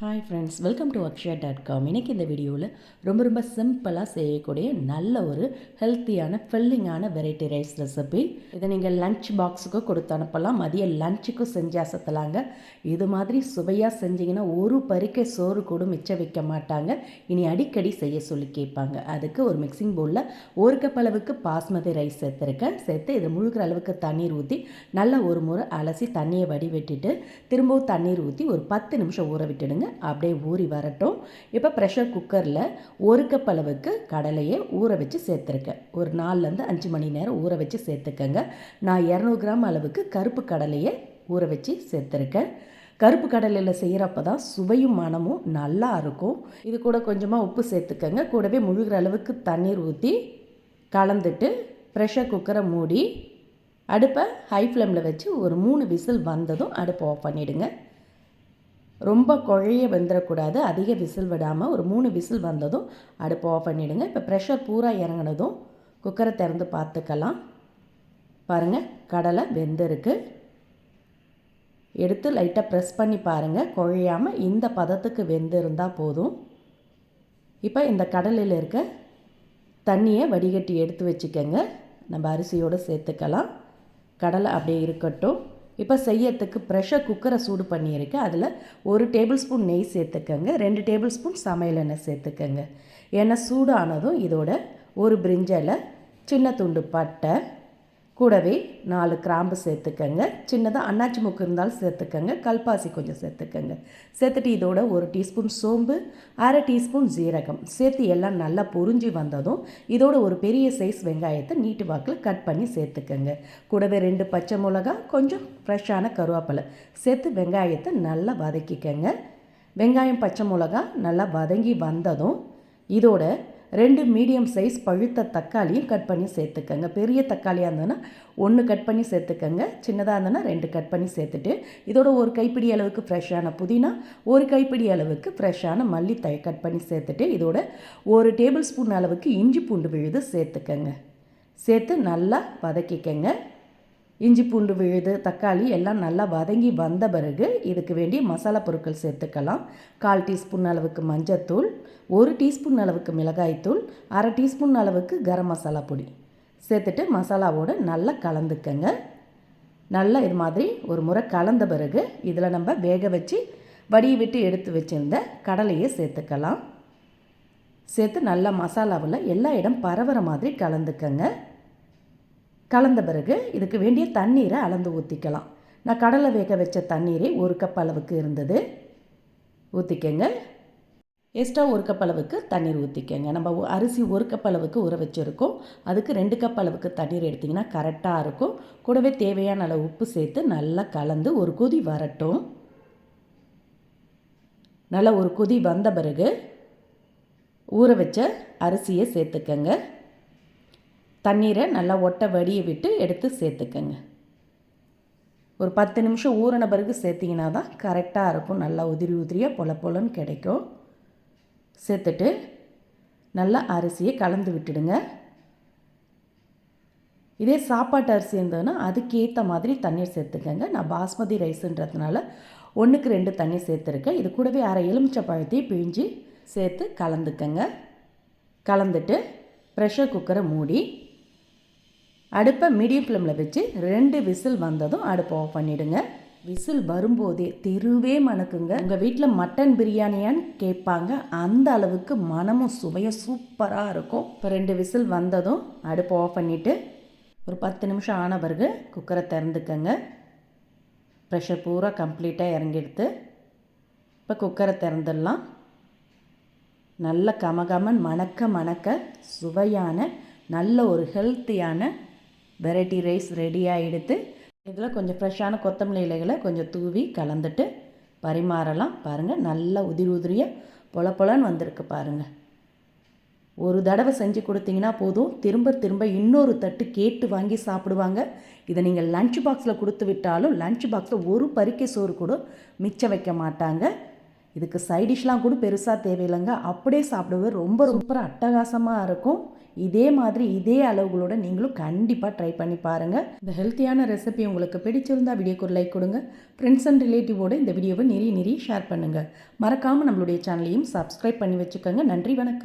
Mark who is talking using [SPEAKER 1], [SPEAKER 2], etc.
[SPEAKER 1] Hi friends welcome to Akshaya dot com இன்றைக்கி இந்த வீடியோவில் ரொம்ப ரொம்ப சிம்பிளாக செய்யக்கூடிய நல்ல ஒரு ஹெல்த்தியான ஃபில்லிங்கான வெரைட்டி ரைஸ் ரெசிபி இதை நீங்கள் லன்ச் பாக்ஸுக்கு கொடுத்து அனுப்பலாம். மதிய லஞ்சுக்கும் செஞ்சு அசத்தலாங்க. இது மாதிரி சுவையாக செஞ்சிங்கன்னா ஒரு பருக்கை சோறு கூட மிச்சம் வைக்க மாட்டாங்க. இனி அடிக்கடி செய்ய சொல்லி கேட்பாங்க. அதுக்கு ஒரு மிக்சிங் பவுலில் ஒரு கப் அளவுக்கு பாஸ்மதி ரைஸ் சேர்த்துருக்கேன். சேர்த்து இதை முழுகிற அளவுக்கு தண்ணீர் ஊற்றி நல்லா ஒரு முறை அலசி தண்ணியை வடிவெட்டிட்டு திரும்பவும் தண்ணீர் ஊற்றி ஒரு பத்து நிமிஷம் ஊற விட்டுடுங்க. அப்படியே ஊறி வரட்டும். இப்போ ப்ரெஷர் குக்கரில் ஒரு கப் அளவுக்கு கடலையை ஊற வச்சு சேர்த்துருக்கேன். ஒரு நாலுலேருந்து அஞ்சு மணி நேரம் ஊற வச்சு சேர்த்துக்கங்க. நான் இரநூறு கிராம் அளவுக்கு கருப்பு கடலையை ஊற வச்சு சேர்த்துருக்கேன். கருப்பு கடலையில் செய்கிறப்ப தான் சுவையும் மனமும் நல்லா இருக்கும். இது கூட கொஞ்சமாக உப்பு சேர்த்துக்கங்க. கூடவே முழுகிற அளவுக்கு தண்ணீர் ஊற்றி கலந்துட்டு ப்ரெஷர் குக்கரை மூடி அடுப்பை ஹை ஃப்ளேமில் வச்சு ஒரு மூணு விசில் வந்ததும் அடுப்பை ஆஃப் பண்ணிவிடுங்க ரொம்ப குழைய வெந்துடக்கூடாது அதிக விசில் விடாமல் ஒரு மூணு விசில் வந்ததும் அடுப்பு ஆஃப் பண்ணிவிடுங்க இப்போ ப்ரெஷர் பூரா இறங்கினதும் குக்கரை திறந்து பார்த்துக்கலாம். பாருங்கள் கடலை வெந்திருக்கு. எடுத்து லைட்டாக ப்ரெஸ் பண்ணி பாருங்கள் குழையாமல் இந்த பதத்துக்கு வெந்து இருந்தால் போதும். இப்போ இந்த கடலில் இருக்க தண்ணியை வடிகட்டி எடுத்து வச்சுக்கோங்க. நம்ம அரிசியோடு சேர்த்துக்கலாம். கடலை அப்படியே இருக்கட்டும். இப்போ செய்யறதுக்கு ப்ரெஷர் குக்கரை சூடு பண்ணியிருக்கேன் அதில் ஒரு டேபிள் ஸ்பூன் நெய் சேர்த்துக்கங்க. ரெண்டு டேபிள் ஸ்பூன் சமையல் எண்ணெய் சேர்த்துக்கங்க. எண்ணெய் சூடானதும் இதோட ஒரு பிரிஞ்சலை சின்ன துண்டு பட்டை கூடவே நாலு கிராம்பு சேர்த்துக்கங்க. சின்னதாக அன்னாச்சி முக்கு இருந்தாலும் சேர்த்துக்கங்க. கல்பாசி கொஞ்சம் சேர்த்துக்கங்க. சேர்த்துட்டு இதோட ஒரு டீஸ்பூன் சோம்பு அரை டீஸ்பூன் ஜீரகம் சேர்த்து எல்லாம் நல்லா பொறிஞ்சி வந்ததும் இதோட ஒரு பெரிய சைஸ் வெங்காயத்தை நீட்டு வாக்கில் கட் பண்ணி சேர்த்துக்கங்க. கூடவே ரெண்டு பச்சை மிளகா கொஞ்சம் ஃப்ரெஷ்ஷான கருவேப்பிலை சேர்த்து வெங்காயத்தை நல்லா வதக்கிக்கங்க. வெங்காயம் பச்சை மிளகா நல்லா வதங்கி வந்ததும் இதோட ரெண்டு மீடியம் சைஸ் பழுத்த தக்காளியும் கட் பண்ணி சேர்த்துக்கங்க. பெரிய தக்காளியாக இருந்ததுன்னா ஒன்று கட் பண்ணி சேர்த்துக்கங்க. சின்னதாக இருந்ததுன்னா ரெண்டு கட் பண்ணி சேர்த்துட்டு இதோட ஒரு கைப்பிடி அளவுக்கு ஃப்ரெஷ்ஷான புதினா ஒரு கைப்பிடி அளவுக்கு ஃப்ரெஷ்ஷான மல்லித்தழை கட் பண்ணி சேர்த்துட்டு இதோட ஒரு டேபிள் ஸ்பூன் அளவுக்கு இஞ்சி பூண்டு விழுது சேர்த்துக்கங்க. சேர்த்து நல்லா வதக்கிக்கங்க. இஞ்சி பூண்டு விழுது தக்காளி எல்லாம் நல்லா வதங்கி வந்த பிறகு இதுக்கு வேண்டிய மசாலா பொருட்கள் சேர்த்துக்கலாம். கால் டீஸ்பூன் அளவுக்கு மஞ்சத்தூள் ஒரு டீஸ்பூன் அளவுக்கு மிளகாய்த்தூள் அரை டீஸ்பூன் அளவுக்கு கரம் மசாலா பொடி. சேர்த்துட்டு மசாலாவோடு நல்லா கலந்துக்கங்க. நல்லா இது மாதிரி ஒரு முறை கலந்த பிறகு இதில் நம்ம வேக வச்சு வடியை விட்டு எடுத்து வச்சுருந்த கடலையை சேர்த்துக்கலாம். சேர்த்து நல்லா மசாலாவில் எல்லா இடம் பரவுற மாதிரி கலந்துக்கங்க. கலந்த பிறகு இதுக்கு வேண்டிய தண்ணீரை அளந்து ஊற்றிக்கலாம் நான் கடலை வேக வச்ச தண்ணீரே ஒரு கப் அளவுக்கு இருந்தது. ஊற்றிக்கங்க எக்ஸ்ட்ரா ஒரு கப் அளவுக்கு தண்ணீர் ஊற்றிக்கங்க நம்ம அரிசி ஒரு கப் அளவுக்கு ஊற வச்சுருக்கோம். அதுக்கு ரெண்டு கப் அளவுக்கு தண்ணீர் எடுத்திங்கன்னா கரெக்டாக இருக்கும். கூடவே தேவையான அளவு உப்பு சேர்த்து நல்லா கலந்து ஒரு கொதி வரட்டும். நல்லா ஒரு கொதி வந்த பிறகு ஊற வச்ச அரிசியை சேர்த்துக்கங்க. தண்ணீரை நல்லா ஒட்ட வடியை விட்டு எடுத்து சேர்த்துக்கங்க. ஒரு பத்து நிமிஷம் ஊறின பிறகு சேர்த்திங்கன்னா தான் கரெக்டாக இருக்கும். நல்லா உதிரி உதிரியாக பொல பொலன்னு கிடைக்கும். சேர்த்துட்டு நல்லா அரிசியை கலந்து விட்டுடுங்க. இதே சாப்பாட்டு அரிசி இருந்ததுன்னா அதுக்கேற்ற மாதிரி தண்ணீர் சேர்த்துக்கங்க. நான் பாஸ்மதி ரைஸுன்றதுனால ஒன்றுக்கு ரெண்டு தண்ணி சேர்த்துருக்கேன். இது கூடவே அரை எலுமிச்சை பழத்தையும் பிழிஞ்சு சேர்த்து கலந்துக்கங்க. கலந்துட்டு ப்ரெஷர் குக்கரை மூடி அடுப்பை மீடியம் ஃப்ளேமில் வச்சு ரெண்டு விசில் வந்ததும் அடுப்பை ஆஃப் பண்ணிவிடுங்க விசில் வரும்போதே தெருவே மணக்குங்க. உங்கள் வீட்டில் மட்டன் பிரியாணியான்னு கேட்பாங்க. அந்த அளவுக்கு மனமும் சுவையும் சூப்பராக இருக்கும். இப்போ ரெண்டு விசில் வந்ததும் அடுப்பை ஆஃப் பண்ணிவிட்டு ஒரு பத்து நிமிஷம் ஆன பிறகு குக்கரை திறந்துக்கங்க. ப்ரெஷர் பூரா கம்ப்ளீட்டாக இறங்கிடுத்து. இப்போ குக்கரை திறந்துடலாம். நல்ல கமகமன் மணக்க மணக்க சுவையான நல்ல ஒரு ஹெல்த்தியான வெரைட்டி ரைஸ் ரெடியாக எடுத்து இதில் கொஞ்சம் ஃப்ரெஷ்ஷான கொத்தமல்லி இலைகளை கொஞ்சம் தூவி கலந்துட்டு பரிமாறலாம். பாருங்கள் நல்லா உதிரி உதிரியாக பொல பொலன்னு வந்திருக்கு பாருங்கள் ஒரு தடவை செஞ்சு கொடுத்தீங்கன்னா போதும். திரும்ப திரும்ப இன்னொரு தட்டு கேட்டு வாங்கி சாப்பிடுவாங்க. இதை நீங்கள் லஞ்ச் பாக்ஸில் கொடுத்து விட்டாலும் லஞ்ச் பாக்ஸில் ஒரு பறிக்கை சோறு கூட மிச்சம் வைக்க மாட்டாங்க. இதுக்கு சைடிஷ்லாம் கூட பெருசாக தேவையில்லைங்க. அப்படியே சாப்பிடுவது ரொம்ப ரொம்ப அட்டகாசமாக இருக்கும். இதே மாதிரி இதே அளவுகளோட நீங்களும் கண்டிப்பாக ட்ரை பண்ணி பாருங்கள் இந்த ஹெல்த்தியான ரெசிபி உங்களுக்கு பிடிச்சிருந்தா வீடியோக்கு ஒரு லைக் கொடுங்க. ஃப்ரெண்ட்ஸ் அண்ட் ரிலேட்டிவோட இந்த வீடியோவை நிறைய நிறைய ஷேர் பண்ணுங்கள் மறக்காமல் நம்மளுடைய சேனலையும் சப்ஸ்கிரைப் பண்ணி வச்சுக்கோங்க. நன்றி வணக்கம்.